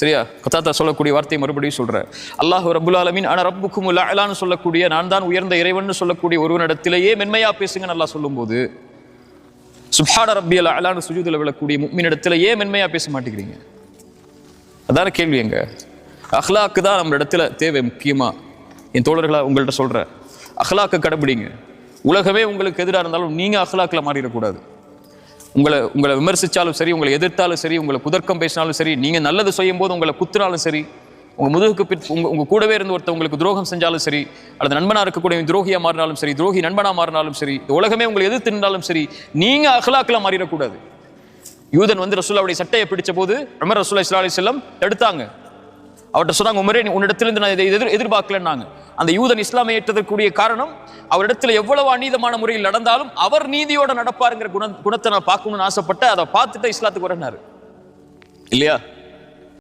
சரியா? கத்தாத்தா சொல்லக்கூடிய வார்த்தையை மறுபடியும் சொல்றேன். அல்லாஹ் ரபுல் ஆலமின் ஆனா ரப்புக்கும் அலான்னு சொல்லக்கூடிய நான் தான் உயர்ந்த இறைவன் சொல்லக்கூடிய ஒருவனிடத்திலேயே மென்மையா பேசுங்க நல்லா சொல்லும்போது ரப்பி ரப்பியல் அலான்னு சுஜூதில் விழக்கூடிய முக்மினிடத்துல ஏன் மென்மையா பேச மாட்டேங்கிறீங்க. அதான கேள்வி எங்க? அஹ்லாக்கு தான் நம்ம இடத்துல தேவை முக்கியமா? என் தோழர்களா உங்கள்கிட்ட சொல்கிறேன் அஹ்லாக்கு கடைபிடிங்க உலகமே உங்களுக்கு எதிராக இருந்தாலும் நீங்க அஹ்லாக்கில் மாறிடக்கூடாது. உங்களை உங்களை விமர்சித்தாலும் சரி உங்களை எதிர்த்தாலும் சரி உங்களை குதர்க்கம் பேசினாலும் சரி நீங்கள் நல்லது செய்யும் போது உங்களை குத்துனாலும் சரி உங்கள் முதுகுக்கு பின் உங்கள் உங்க கூடவே இருந்து ஒருத்தர் உங்களுக்கு துரோகம் செஞ்சாலும் சரி அல்லது நண்பனாக இருக்கக்கூடிய துரோகியாக மாறினாலும் சரி துரோகி நண்பனாக மாறினாலும் சரி உலகமே உங்களை எதிர்த்து நின்றாலும் சரி நீங்கள் அஹ்லாக்கில் மாறிடக்கூடாது. யூதன் வந்து ரசூல்லாவுடைய சட்டையை பிடிச்ச போது உமர் ரசூல்லா இஸ்லா அலி செல்லம் தடுத்தாங்க. அவர்கிட்ட சொன்னாங்க உமரே உன்னிடத்திலிருந்து நான் இதை எதிர் எதிர்பார்க்கலன்னாங்க. அந்த யூதன் இஸ்லாமை ஏற்றதற்குரிய காரணம் அவரிடத்துல எவ்வளவு அநீதமான முறையில் நடந்தாலும் அவர் நீதியோட நடப்பாருங்கிற குண குணத்தை நான் பார்க்கணும்னு ஆசைப்பட்டு அதை பார்த்துட்டு இஸ்லாத்துக்கு வரனாரு இல்லையா?